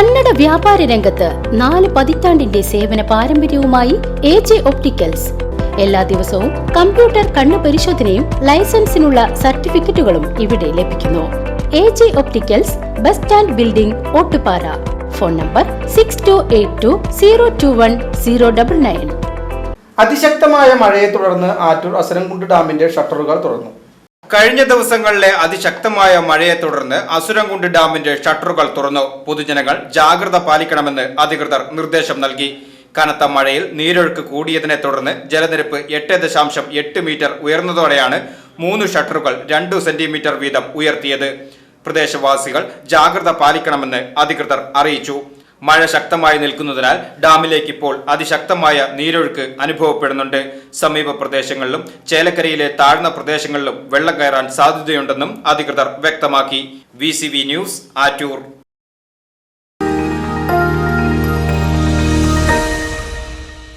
കന്നഡ വ്യാപാര രംഗത്ത് നാല് പതിറ്റാണ്ടിന്റെ സേവന പാരമ്പര്യവുമായി എ ജെ ഒപ്റ്റിക്കൽസ്. എല്ലാ ദിവസവും കമ്പ്യൂട്ടർ കണ്ണു പരിശോധനയും ലൈസൻസിനുള്ള സർട്ടിഫിക്കറ്റുകളും ഇവിടെ ലഭിക്കുന്നു. A J opticals bus stand building Ottupara. Phone number six two eight two zero two one zero double nine അതിശക്തമായ മഴയെ തുടർന്ന് ആറ്റൂർ അസരംകുണ്ട് ഡാമിന്റെ ഷട്ടറുകൾ തുറന്നു. കഴിഞ്ഞ ദിവസങ്ങളിലെ അതിശക്തമായ മഴയെ തുടർന്ന് അസുരംകുണ്ട് ഡാമിന്റെ ഷട്ടറുകൾ തുറന്നു. പൊതുജനങ്ങൾ ജാഗ്രത പാലിക്കണമെന്ന് അധികൃതർ നിർദ്ദേശം നൽകി. കനത്ത മഴയിൽ നീരൊഴുക്ക് കൂടിയതിനെ തുടർന്ന് ജലനിരപ്പ് എട്ട് ദശാംശം എട്ട് മീറ്റർ ഉയർന്നതോടെയാണ് മൂന്ന് ഷട്ടറുകൾ രണ്ടു സെന്റിമീറ്റർ വീതം ഉയർത്തിയത്. പ്രദേശവാസികൾ ജാഗ്രത പാലിക്കണമെന്ന് അധികൃതർ അറിയിച്ചു. മഴ ശക്തമായി നിൽക്കുന്നതിനാൽ ഡാമിലേക്ക് ഇപ്പോൾ അതിശക്തമായ നീരൊഴുക്ക് അനുഭവപ്പെടുന്നുണ്ട്. സമീപ പ്രദേശങ്ങളിലും ചേലക്കരയിലെ താഴ്ന്ന പ്രദേശങ്ങളിലും വെള്ളം കയറാൻ സാധ്യതയുണ്ടെന്നും അധികൃതർ വ്യക്തമാക്കി. V news Attoor.